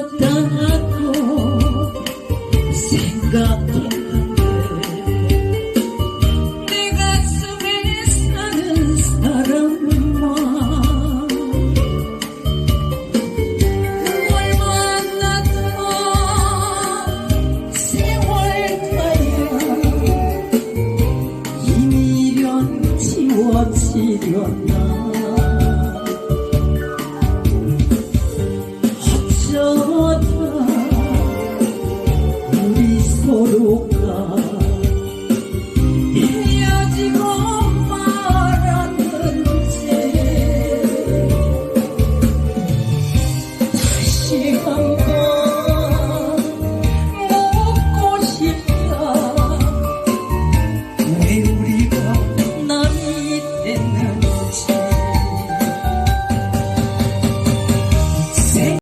없다고 생각했는데 내 가슴에 사는 사람만 그걸 만났던 세월 가야 이미련 지워지려나? Oh.